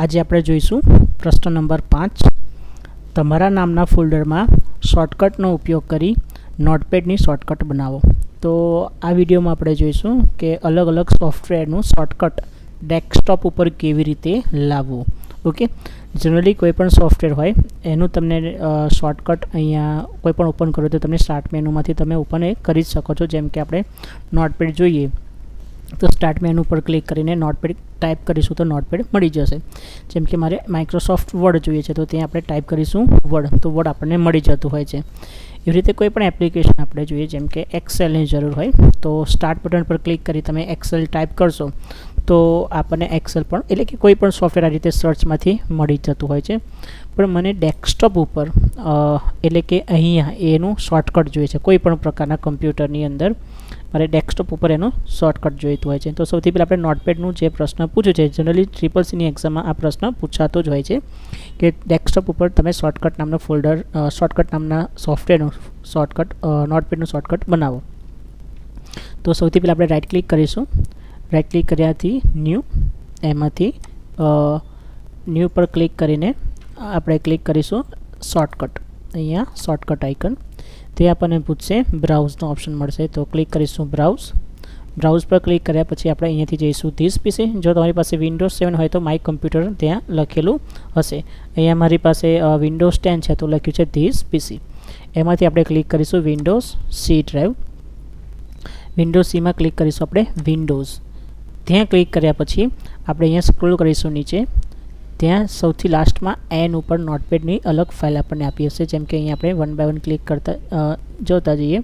આજે આપણે જોઈશું પ્રશ્ન નંબર પાંચ. તમારા નામના ફોલ્ડરમાં શોર્ટકટનો ઉપયોગ કરી નોટપેડની શોર્ટકટ બનાવો. તો આ વિડીયોમાં આપણે જોઈશું કે અલગ અલગ સોફ્ટવેરનું શોર્ટકટ ડેસ્કટોપ ઉપર કેવી રીતે લાવવું. ઓકે? જનરલી કોઈપણ સોફ્ટવેર હોય, એનું તમને શોર્ટકટ અહીંયા કોઈપણ ઓપન કરો તો તમને સ્ટાર્ટ મેનુમાંથી તમે ઓપન એ કરી શકો છો. જેમ કે આપણે નોટપેડ જોઈએ. તો સ્ટાર્ટ મેનુ પર ક્લિક કરીને નોટપેડ ટાઈપ કરીશું તો નોટપેડ મળી જશે. જેમ કે મારે માઇક્રોસોફ્ટ વર્ડ જોઈએ છે તો ત્યાં આપણે ટાઈપ કરીશું વર્ડ તો વર્ડ આપણને મળી જતું હોય છે. એવી રીતે કોઈ પણ એપ્લિકેશન આપણે જોઈએ જેમ કે એક્સેલની જરૂર હોય, તો સ્ટાર્ટ બટન પર ક્લિક કરી તમે એક્સેલ ટાઈપ કરશો. તો આપણને એક્સેલ પણ, એટલે કે કોઈ પણ સોફ્ટવેર આ રીતે સર્ચમાંથી મળી જતું હોય છે. પણ મને ડેસ્કટોપ ઉપર એટલે કે અહીંયા એનું શોર્ટકટ જોઈએ છે. કોઈ પણ પ્રકારના કમ્પ્યુટરની અંદર મારે ડેસ્કટોપ ઉપર એનું શોર્ટકટ જોઈતું હોય છે. તો સૌથી પહેલાં આપણે નોટપેડનું જે પ્રશ્ન પૂછ્યું છે જનરલી ટ્રિપલ સીની એક્ઝામમાં આ પ્રશ્ન પૂછાતો જ હોય છે કે ડેસ્કટોપ ઉપર તમે શોર્ટકટ નામનો ફોલ્ડર શોર્ટકટ નામના સોફ્ટવેરનું શોર્ટકટ નોટપેડનું શોર્ટકટ બનાવો. તો સૌથી પહેલાં આપણે રાઇટ ક્લિક કરીશું. રાઈટ ક્લિક કર્યાથી ન્યૂ એમાંથી ન્યૂ પર ક્લિક કરીને આપણે ક્લિક કરીશું શોર્ટકટ અહીંયા શોર્ટકટ આઇકન તે આપણને પૂછશે બ્રાઉઝનો ઓપ્શન મળશે. તો ક્લિક કરીશું બ્રાઉઝ બ્રાઉઝ પર ક્લિક કર્યા પછી આપણે અહીંયાથી જઈશું. ધીસ પીસી જો તમારી પાસે વિન્ડોઝ સેવન હોય તો માય કમ્પ્યુટર ત્યાં લખેલું હશે. અહીંયા મારી પાસે વિન્ડોઝ ટેન છે તો લખ્યું છે ધીસ પીસી એમાંથી આપણે ક્લિક કરીશું વિન્ડોઝ સી ડ્રાઈવ વિન્ડોઝ સીમાં ક્લિક કરીશું આપણે વિન્ડોઝ ત્યાં ક્લિક કર્યા પછી આપણે અહીંયા સ્ક્રોલ કરીશું નીચે. ત્યાં સૌથી લાસ્ટમાં એન ઉપર નોટપેડની અલગ ફાઇલ આપણને આપી હશે. જેમ કે અહીંયા આપણે વન બાય વન ક્લિક કરતા જોતા જઈએ,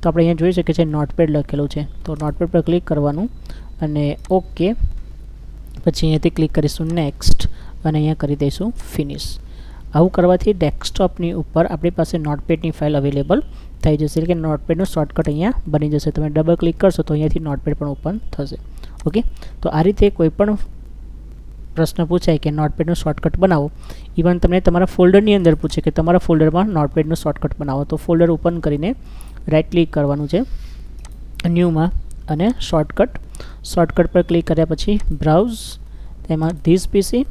તો આપણે અહીંયા જોઈ શકીએ છીએ નોટપેડ લખેલું છે. તો નોટપેડ પર ક્લિક કરવાનું અને ઓકે પછી અહીંયાથી ક્લિક કરીશું નેક્સ્ટ અને અહીંયા કરી દઈશું ફિનિશ આવું કરવાથી ડેસ્કટોપની ઉપર આપણી પાસે નોટપેડની ફાઇલ અવેલેબલ થઈ જશે. એટલે કે નોટપેડનું શોર્ટકટ અહીંયા બની જશે. તમે ડબલ ક્લિક કરશો તો અહીંયાથી નોટપેડ પણ ઓપન થશે. ઓકે? તો આ રીતે કોઈ પણ પ્રશ્ન પૂછાય કે નોટપેડનું શોર્ટકટ બનાવો, ઇવન તમને તમારા ફોલ્ડરની અંદર પૂછે કે તમારા ફોલ્ડરમાં નોટપેડનું શોર્ટકટ બનાવો, તો ફોલ્ડર ઓપન કરીને રાઇટ ક્લિક કરવાનું છે. ન્યૂમાં અને શોર્ટકટ. શોર્ટકટ પર ક્લિક કર્યા પછી બ્રાઉઝ એમાં ધીસ પીસી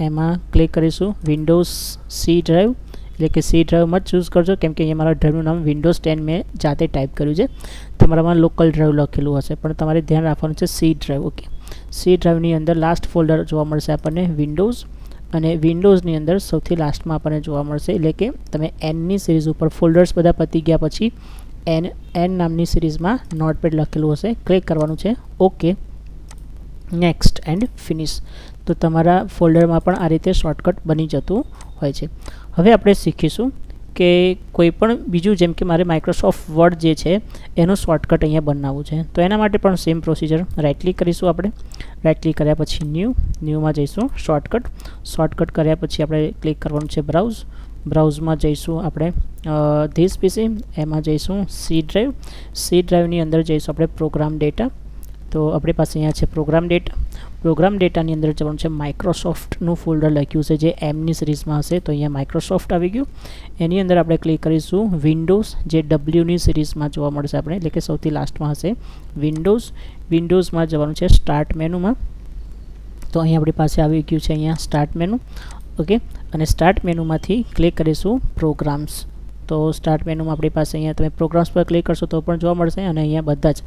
એમાં ક્લિક કરીશું વિન્ડોઝ સી ડ્રાઈવ એટલે કે સી ડ્રાઈવમાં જ ચૂઝ કરજો, કેમ કે અહીંયા મારા ડ્રાઈવનું નામ વિન્ડોઝ ટેન મેં જાતે ટાઈપ કર્યું છે. તમારામાં લોકલ ડ્રાઈવ લખેલું હશે, પણ તમારે ધ્યાન રાખવાનું છે સી ડ્રાઈવ ઓકે સી ડ્રાઈવની અંદર લાસ્ટ ફોલ્ડર જોવા મળશે આપણને વિન્ડોઝ અને વિન્ડોઝની અંદર સૌથી લાસ્ટમાં આપણને જોવા મળશે, એટલે કે તમે એનની સિરીઝ ઉપર ફોલ્ડર્સ બધા પતી ગયા પછી એન એન નામની સિરીઝમાં નોટપેડ લખેલું હશે ક્લિક કરવાનું છે ઓકે નેક્સ્ટ એન્ડ ફિનિશ તો તમારા ફોલ્ડરમાં પણ આ રીતે શોર્ટકટ બની જતું હોય છે. હવે આપણે શીખીશું કે કોઈ પણ બીજું જેમ કે મારે માઇક્રોસોફ્ટ વર્ડ જે છે, એનું શોર્ટકટ અહીંયા બનાવવું છે. તો એના માટે પણ સેમ પ્રોસિજર રાઇટ ક્લિક કરીશું આપણે. રાઇટ ક્લિક કર્યા પછી ન્યૂ ન્યૂમાં જઈશું. શોર્ટકટ શોર્ટકટ કર્યા પછી આપણે ક્લિક કરવાનું છે બ્રાઉઝ બ્રાઉઝમાં જઈશું આપણે ધીસ પીસી એમાં જઈશું સી ડ્રાઈવ સી ડ્રાઈવની અંદર જઈશું આપણે પ્રોગ્રામ ડેટા તો આપણી પાસે અહીંયા છે પ્રોગ્રામ ડેટ પ્રોગ્રામ ડેટાની અંદર જવાનું છે માઇક્રોસોફ્ટનું ફોલ્ડર લખ્યું છે જે એમની સિરીઝમાં હશે. તો અહીંયા માઇક્રોસોફ્ટ આવી ગયું. એની અંદર આપણે ક્લિક કરીશું વિન્ડોઝ જે ડબલ્યુની સિરીઝમાં જોવા મળશે આપણે. એટલે કે સૌથી લાસ્ટમાં હશે વિન્ડોઝ વિન્ડોઝમાં જવાનું છે સ્ટાર્ટ મેનુમાં તો અહીં આપણી પાસે આવી ગયું છે અહીંયા સ્ટાર્ટ મેનુ ઓકે અને સ્ટાર્ટ મેનુમાંથી ક્લિક કરીશું પ્રોગ્રામ્સ તો સ્ટાર્ટ મેનુમાં આપણી પાસે અહીંયા તમે પ્રોગ્રામ્સ પર ક્લિક કરશો તો પણ જોવા મળશે અને અહીંયા બધા જ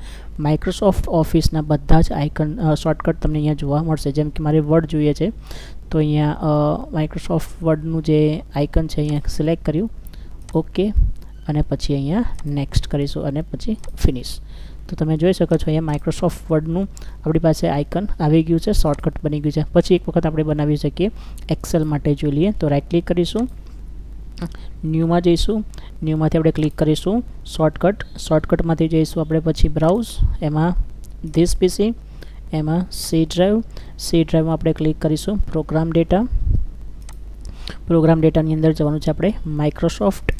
માઇક્રોસોફ્ટ ઓફિસના બધા જ આઇકન શોર્ટકટ તમને અહીંયા જોવા મળશે. જેમ કે મારે વર્ડ જોઈએ છે. તો અહીંયા માઇક્રોસોફ્ટ વર્ડનું જે આઇકન છે અહીંયા સિલેક્ટ કર્યું. ઓકે. અને પછી અહીંયા નેક્સ્ટ કરીશું અને પછી ફિનિશ તો તમે જોઈ શકો છો અહીંયા માઇક્રોસોફ્ટ વર્ડનું આપણી પાસે આઇકન આવી ગયું છે. શોર્ટકટ બની ગયું છે. પછી એક વખત આપણે બનાવી શકીએ એક્સેલ માટે જોઈ લઈએ તો રાઈટ ક્લિક કરીશું. ન્યૂમાં જઈશું. ન્યૂમાંથી આપણે ક્લિક કરીશું. શોર્ટકટ શોર્ટકટમાંથી જઈશું આપણે પછી બ્રાઉઝ. એમાં ધીસ પીસી એમાં સી ડ્રાઈવ સી ડ્રાઈવમાં આપણે ક્લિક કરીશું. પ્રોગ્રામ ડેટા પ્રોગ્રામ ડેટાની અંદર જવાનું છે આપણે માઇક્રોસોફ્ટ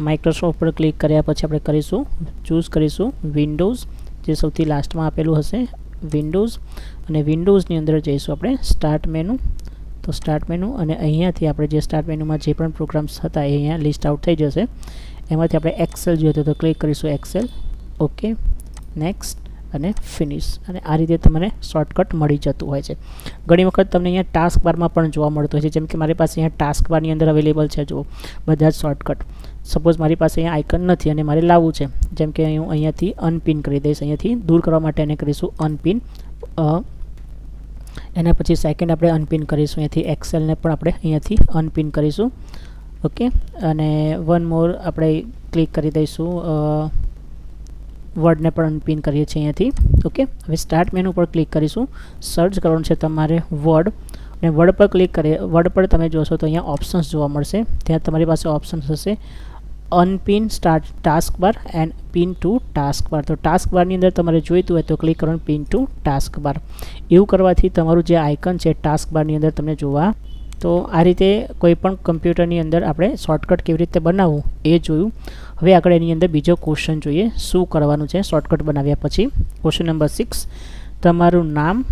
માઇક્રોસોફ્ટ પર ક્લિક કર્યા પછી આપણે કરીશું. ચૂઝ કરીશું. વિન્ડોઝ જે સૌથી લાસ્ટમાં આપેલું હશે. વિન્ડોઝ અને વિન્ડોઝની અંદર જઈશું આપણે. સ્ટાર્ટ મેનુ તો સ્ટાર્ટ મેનુ અને અહીંયાથી આપણે જે સ્ટાર્ટ મેનુમાં જે પણ પ્રોગ્રામ્સ હતા એ અહીંયા લિસ્ટ આઉટ થઈ જશે. એમાંથી આપણે એક્સેલ જોઈએ તો ક્લિક કરીશું એક્સેલ ઓકે નેક્સ્ટ અને ફિનિશ અને આ રીતે તમને શોર્ટકટ મળી જતું હોય છે. ઘણી વખત તમને અહીંયા ટાસ્ક બારમાં પણ જોવા મળતું હોય છે. જેમ કે મારી પાસે અહીંયા ટાસ્ક બારની અંદર અવેલેબલ છે, જુઓ. બધા જ શોર્ટકટ સપોઝ મારી પાસે અહીંયા આઇકન નથી અને મારે લાવવું છે. જેમ કે હું અહીંયાથી અનપિન કરી દઈશ. અહીંયાથી દૂર કરવા માટે એને કરીશું અનપિન એના પછી સેકન્ડ આપણે અનપિન કરીશું. અહીંયાથી એક્સેલને પણ આપણે અહીંયાથી અનપિન કરીશું. ઓકે અને વન મોર આપણે ક્લિક કરી દઈશું. વર્ડને પણ અનપિન કરીએ છીએ અહીંયાથી. ઓકે હવે સ્ટાર્ટ મેનુ પર ક્લિક કરીશું. સર્ચ કરવાનું છે તમારે વર્ડ અને વર્ડ પર ક્લિક કરીએ વર્ડ પર તમે જોશો તો અહીંયા ઓપ્શન્સ જોવા મળશે. ત્યાં તમારી પાસે ઓપ્શન્સ હશે. Unpin start task bar and pin to task bar તો ટાસ્ક બારની અંદર તમારે જોઈતું હોય તો ક્લિક કરવાનું પિન ટુ ટાસ્ક બાર એવું કરવાથી તમારું જે આઇકન છે ટાસ્ક બારની અંદર તમને જોવા તો આ રીતે કોઈપણ કમ્પ્યુટરની અંદર આપણે શોર્ટકટ કેવી રીતે બનાવવું એ જોયું. હવે આગળ એની અંદર બીજો ક્વેશ્ચન જોઈએ. શું કરવાનું છે શોર્ટકટ બનાવ્યા પછી? ક્વેશ્ચન નંબર સિક્સ તમારું નામ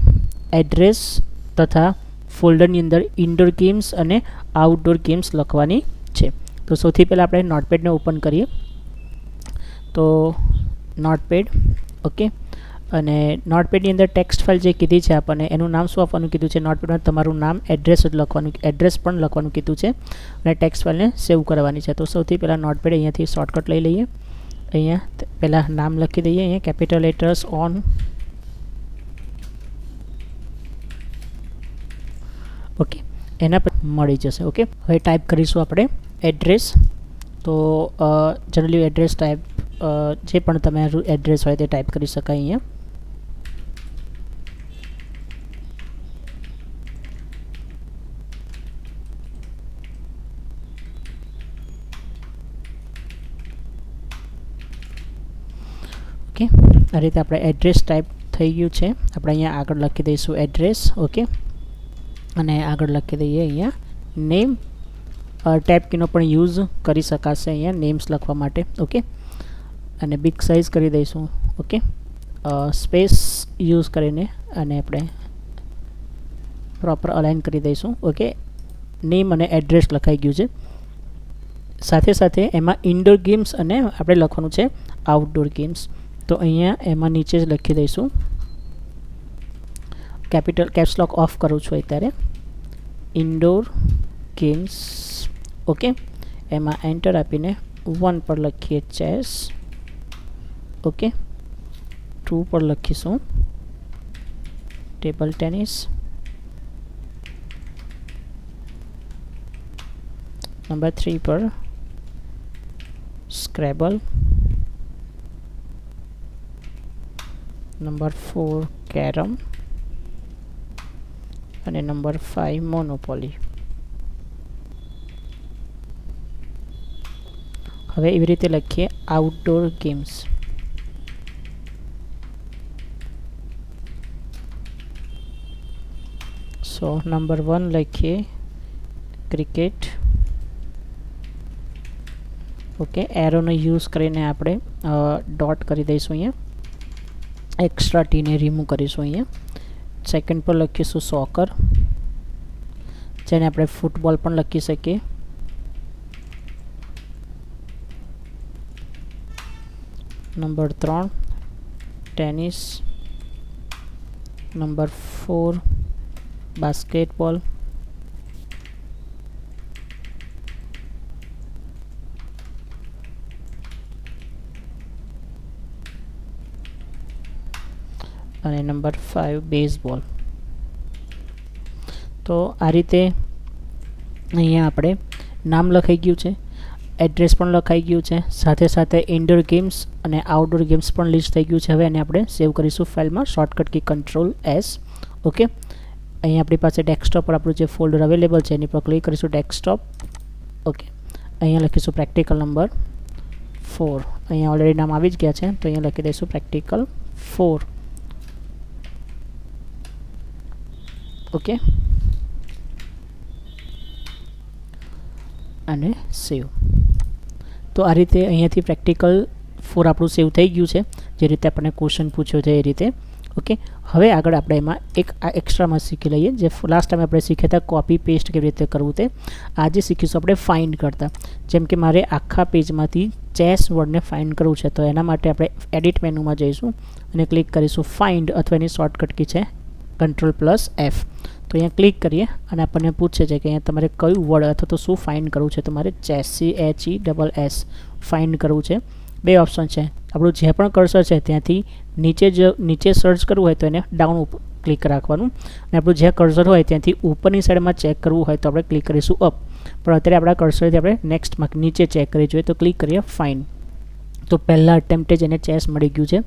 એડ્રેસ તથા ફોલ્ડરની અંદર ઇન્ડોર ગેમ્સ અને આઉટડોર ગેમ્સ લખવાની તો સૌથી પહેલાં આપણે નોટપેડને ઓપન કરીએ. તો નોટપેડ, ઓકે. અને નોટપેડની અંદર ટેક્સ્ટ ફાઇલ જે કીધી છે આપણને, એનું નામ શું આપવાનું કીધું છે? નોટપેડમાં તમારું નામ, એડ્રેસ લખવાનું, એડ્રેસ પણ લખવાનું કીધું છે. અને ટેક્સ્ટ ફાઇલને સેવ કરવાની છે. તો સૌથી પહેલાં નોટપેડ અહીંયાથી શોર્ટકટ લઈ લઈએ. અહીંયા પહેલાં નામ લખી દઈએ. અહીંયા કેપિટલ લેટર્સ ઓન. ઓકે. એના પર મળી જશે, ઓકે. હવે ટાઈપ કરીશું આપણે. એડ્રેસ તો જનરલી એડ્રેસ ટાઈપ જે પણ તમારું એડ્રેસ હોય તે ટાઈપ કરી શકાય અહીંયા. ઓકે, આ રીતે આપણે એડ્રેસ ટાઈપ થઈ ગયું છે. આપણે અહીંયા આગળ લખી દઈશું એડ્રેસ ઓકે. અને આગળ લખી દઈએ અહીંયા નેમ ટેપ કીનો પણ યુઝ કરી શકાશે અહીંયા, નેમ્સ લખવા માટે, ઓકે? અને બિગ સાઇઝ કરી દઈશું, ઓકે? સ્પેસ યુઝ કરીને અને આપણે પ્રોપર અલાઇન કરી દઈશું, ઓકે? નેમ અને એડ્રેસ લખાઈ ગયું છે. સાથે સાથે એમાં ઇન્ડોર ગેમ્સ અને આપણે લખવાનું છે આઉટડોર ગેમ્સ તો અહીંયા એમાં નીચે જ લખી દઈશું. કેપિટલ કેપ્સલોક ઓફ કરું છું અત્યારે. Indoor games okay? એમાં એન્ટર આપીને વન પર લખીએ ચેસ ઓકે? ટુ પર લખીશું. ટેબલ ટેનિસ નંબર થ્રી પર સ્ક્રેબલ નંબર ફોર કેરમ અને નંબર ફાઇવ મોનોપોલી હવે એવી રીતે લખીએ outdoor games so number one લખીએ ક્રિકેટ ઓકે એરોનો યુઝ કરીને આપણે ડોટ કરી દઈશું અહીંયા. એક્સ્ટ્રા ટીને રિમૂવ કરીશું અહીંયા. સેકન્ડ પર લખીશું સોકર જેને આપણે ફૂટબોલ પણ લખી શકીએ. નંબર ત્રણ ટેનિસ નંબર ફોર બાસ્કેટબોલ અને નંબર ફાઇવ બેઝબોલ તો આ રીતે અહીંયા આપણે નામ લખાઈ ગયું છે. એડ્રેસ પણ લખાઈ ગયું છે. સાથે સાથે ઇન્ડોર ગેમ્સ અને આઉટડોર ગેમ્સ પણ લિસ્ટ થઈ ગયું છે. હવે એને આપણે સેવ કરીશું ફાઇલમાં shortcut key control S okay અહીં આપણી પાસે ડેસ્કટોપ પર આપણું જે ફોલ્ડર અવેલેબલ છે, એની પર ક્લિક કરીશું ડેસ્કટોપ ઓકે અહીંયા લખીશું પ્રેક્ટિકલ નંબર ફોર અહીંયા ઓલરેડી નામ આવી જ ગયા છે. તો અહીંયા લખી દઈશું પ્રેક્ટિકલ ફોર ઓકે અને સેવ તો આ રીતે અહીંયાથી પ્રેક્ટિકલ ફોર આપણું સેવ થઈ ગયું છે. જે રીતે આપણને ક્વેશ્ચન પૂછ્યો છે એ રીતે. ઓકે હવે આગળ આપણે એમાં એક આ એક્સ્ટ્રામાં શીખી લઈએ. જે લાસ્ટ ટાઈમ આપણે શીખ્યા હતા કોપી પેસ્ટ કેવી રીતે કરવું તે. આજે શીખીશું આપણે ફાઇન્ડ કરતા. જેમ કે મારે આખા પેજમાંથી ચેસ વર્ડને ફાઇન્ડ કરવું છે, તો એના માટે આપણે એડિટ મેનુમાં જઈશું અને ક્લિક કરીશું ફાઇન્ડ અથવા એની શોર્ટકટ કી છે કંટ્રોલ પ્લસ એફ તો અહીંયા ક્લિક કરીએ અને આપણને પૂછે છે કે અહીંયા તમારે કયું વર્ડ અથવા તો શું ફાઇન્ડ કરવું છે? તમારે chassis H E double S find કરવું છે. બે ઓપ્શન છે. આપણું જે પણ કર્સર છે ત્યાંથી નીચે જ, નીચે સર્ચ કરવું હોય તો એને ડાઉન ઉપર ક્લિક રાખવાનું. અને આપણું જે કર્સર હોય ત્યાંથી ઉપરની સાઈડમાં ચેક કરવું હોય તો આપણે ક્લિક કરીશું અપ પણ અત્યારે આપણા કર્સરથી આપણે નેક્સ્ટમાં નીચે ચેક કરી જોઈએ તો ક્લિક કરીએ ફાઇન તો પહેલાં અટેમ્પ્ટે જ એને ચેસ મળી ગયું છે.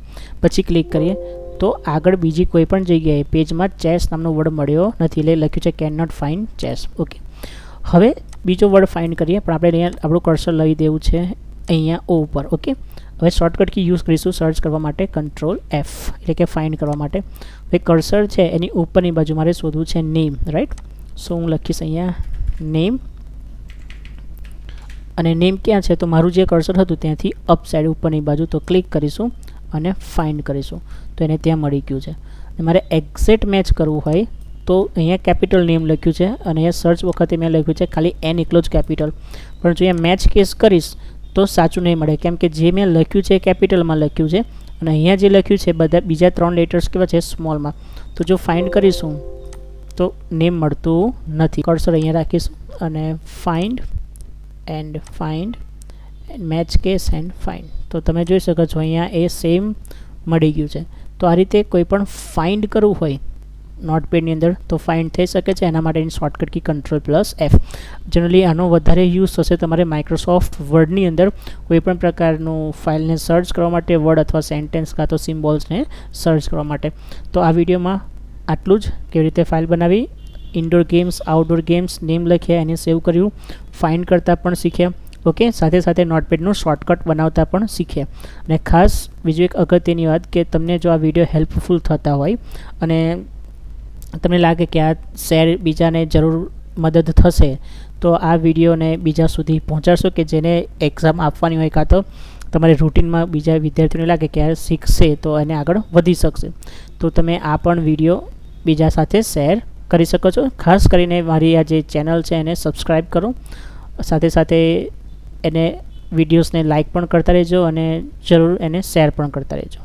પછી ક્લિક કરીએ. તો આગળ બીજી કોઈ પણ જગ્યાએ પેજમાં ચેસ નામનો વર્ડ મળ્યો નથી એટલે લખ્યું છે can not find chess okay હવે બીજો વર્ડ ફાઇન્ડ કરીએ, પણ આપણે અહીંયા આપણું કર્સર લઈ દેવું છે અહીંયા ઓ ઉપર. ઓકે હવે શોર્ટકટ કી યુઝ કરીશું સર્ચ કરવા માટે કંટ્રોલ એફ એટલે કે ફાઇન્ડ કરવા માટે. હવે કર્સર છે એની ઉપરની બાજુ મારે શોધવું છે નેમ રાઈટ સો હું લખીશ અહીંયા નેમ અને નેમ ક્યાં છે? તો મારું જે કર્સર હતું ત્યાંથી અપ સાઈડ ઉપરની બાજુ. તો ક્લિક કરીશું. અને ફાઇન્ડ કરીશું. તો એને ત્યાં મળી ગયું છે. મારે એક્ઝેક્ટ મેચ કરવું હોય તો અહીંયા કેપિટલ નેમ લખ્યું છે અને અહીંયા સર્ચ વખતે મેં લખ્યું છે ખાલી એન એકલો જ કેપિટલ પણ જો અહીંયા મેચ કેસ કરીશ તો સાચું નહીં મળે. કેમ કે જે મેં લખ્યું છે કેપિટલમાં લખ્યું છે અને અહીંયા જે લખ્યું છે બધા બીજા ત્રણ લેટર્સ કેવા છે? સ્મોલમાં તો જો ફાઇન્ડ કરીશું તો નેમ મળતું નથી. કર્સર અહીંયા રાખીશું અને find and find match case and find તો તમે જોઈ શકો છો, અહીંયા એ સેમ મળી ગયું છે. તો આ રીતે કોઈ પણ ફાઇન્ડ કરવું હોય નોટપેડની અંદર, તો ફાઇન્ડ થઈ શકે છે. એના માટેની shortcut key control plus F generally આનો વધારે યુઝ થશે તમારે માઇક્રોસોફ્ટ વર્ડની અંદર કોઈપણ પ્રકારનું ફાઇલને સર્ચ કરવા માટે વર્ડ અથવા સેન્ટેન્સ કાં તો સિમ્બોલ્સને સર્ચ કરવા માટે. તો આ વિડીયોમાં આટલું જ. કેવી રીતે ફાઇલ બનાવી? Indoor games outdoor games name લખ્યા, એને સેવ કર્યું. ફાઇન્ડ કરતાં પણ શીખ્યા. ઓકે? સાથે સાથે નોટપેડનું શોર્ટકટ બનાવતા પણ શીખ્યા અને ખાસ બીજું એક અગત્યની વાત કે તમને જો આ વીડિયો હેલ્પફુલ થતા હોય અને તમને લાગે કે આ શેર બીજાને જરૂર મદદ થશે, તો આ વિડીયોને બીજા સુધી પહોંચાડશો કે જેને એક્ઝામ આપવાની હોય કાં તો તમારી રૂટિનમાં બીજા વિદ્યાર્થીઓને લાગે કે આ શીખશે તો એને આગળ વધી શકશે. તો તમે આ પણ વીડિયો બીજા સાથે શેર કરી શકો છો. ખાસ કરીને મારી આ જે ચેનલ છે એને સબસ્ક્રાઈબ કરો. સાથે સાથે એને વિડીયોઝને લાઇક પણ કરતા રહેજો અને જરૂર એને શેર પણ કરતા રહેજો.